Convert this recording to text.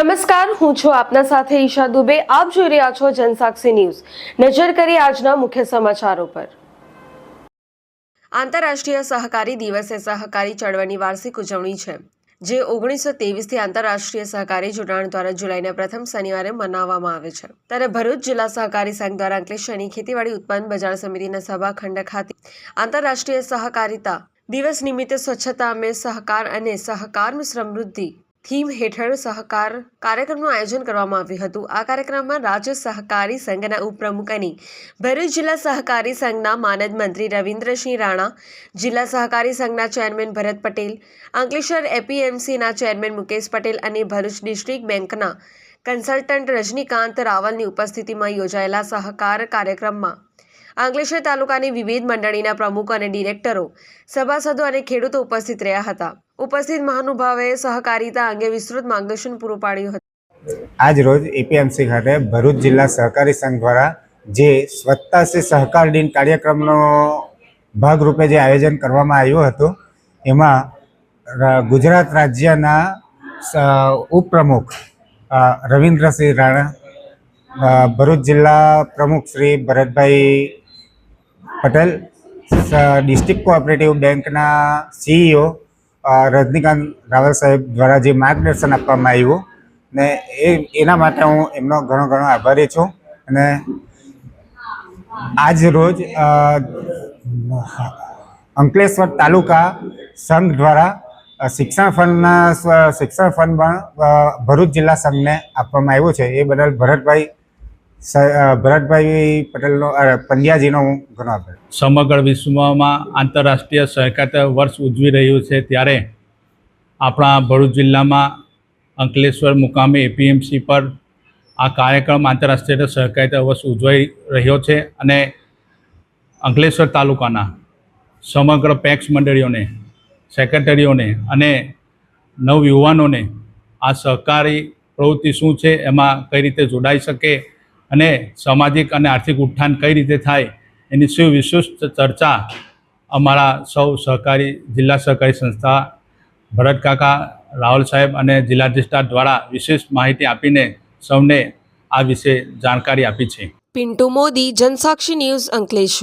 નમસ્કાર, હું છું આપના સાથે ઈશા દુબે. આપ જોઈ રહ્યા છો જનસાક્ષી ન્યૂઝ. નજર કરી આજના મુખ્ય સમાચારો પર. આંતરરાષ્ટ્રીય સહકારી દિવસે સહકારી ચળવળની વાર્ષિક ઉજવણી છે, જે ઓગણીસો ત્રેવીસથી આંતરરાષ્ટ્રીય સહકારી જોડાણ દ્વારા જુલાઈના પ્રથમ શનિવારે મનાવવામાં આવે છે. ત્યારે ભરૂચ જિલ્લા સહકારી સંઘ દ્વારા અંકલેશ્વરની ખેતીવાડી ઉત્પન્ન બજાર સમિતિના સભાખંડ ખાતે આંતરરાષ્ટ્રીય સહકારિતા દિવસ નિમિત્તે સ્વચ્છતા મેં સહકાર અને સહકાર સમૃદ્ધિ થીમ હેઠળ સહકાર કાર્યક્રમનું આયોજન કરવામાં આવ્યું હતું. આ કાર્યક્રમમાં રાજ્ય સહકારી સંઘના ઉપપ્રમુખ અને ભરૂચ જિલ્લા સહકારી સંઘના માનદ મંત્રી રવિન્દ્રસિંહ રાણા, જિલ્લા સહકારી સંઘના ચેરમેન ભરત પટેલ, અંકલેશ્વર એપીએમસીના ચેરમેન મુકેશ પટેલ અને ભરૂચ ડિસ્ટ્રિક્ટ બેંકના કન્સલ્ટન્ટ રજનીકાંત રાવલની ઉપસ્થિતિમાં યોજાયેલા સહકાર કાર્યક્રમમાં અંકલેશ્વર તાલુકાની વિવિધ મંડળીના પ્રમુખો અને ડિરેક્ટરો, સભાસદો અને ખેડૂતો ઉપસ્થિત રહ્યા હતા. ઉપસ્થિત મહાનુભાવોએ સહકારિતા અંગે વિસ્તૃત માર્ગદર્શન પૂરું પાડ્યું હતું. આજ રોજ એપીએમસી ખાતે ભરૂચ જિલ્લા સહકારી સંઘ દ્વારા જે સ્વચ્છતા સે સહકાર દિન કાર્યક્રમનો ભાગરૂપે જે આયોજન કરવામાં આવ્યું હતું, એમાં ગુજરાત રાજ્યના ઉપપ્રમુખ રવિન્દ્રસિંહ રાણા ભરૂચ જિલ્લા પ્રમુખ શ્રી ભરતભાઈ પટેલ ડિસ્ટ્રિક્ટ કોઓપરેટિવ બેંકના સીઈઓ રજનીકાંત રાવલ સાહેબ દ્વારા જે માર્ગદર્શન આપવામાં આવ્યું ને એ, એના માટે હું એમનો ઘણો ઘણો આભારી છું અને આજ રોજ અંકલેશ્વર તાલુકા સંઘ દ્વારા શિક્ષણ ફંડના શિક્ષણ ફંડ પણ ભરૂચ જિલ્લા સંઘને આપવામાં આવ્યું છે. એ બદલ ભરતભાઈ ભરતભાઈ પટેલનો પંડ્યાજીનો હું ઘણો આભાર. સમગ્ર વિશ્વમાં આંતરરાષ્ટ્રીય સહકારિતા વર્ષ ઉજવી રહ્યું છે ત્યારે આપણા ભરૂચ જિલ્લામાં અંકલેશ્વર મુકામે એપીએમસી પર આ કાર્યક્રમ આંતરરાષ્ટ્રીય સહકારિતા વર્ષ ઉજવાઈ રહ્યો છે અને અંકલેશ્વર તાલુકાના સમગ્ર પેક્સ મંડળીઓને, સેક્રેટરીઓને અને નવયુવાનોને આ સહકારી પ્રવૃત્તિ શું છે, એમાં કઈ રીતે જોડાઈ શકે અને સામાજિક અને આર્થિક ઉત્થાન કઈ રીતે થાય એની સુવિશિષ્ટ ચર્ચા અમારા સૌ સહકારી, જિલ્લા સહકારી સંસ્થા ભરતકાકા રાહુલ સાહેબ અને જિલ્લા દ્વારા વિશેષ માહિતી આપીને સૌને આ વિશે જાણકારી આપી છે. પિન્ટુ મોદી, જનસાક્ષી ન્યૂઝ અંકલેશ્વર.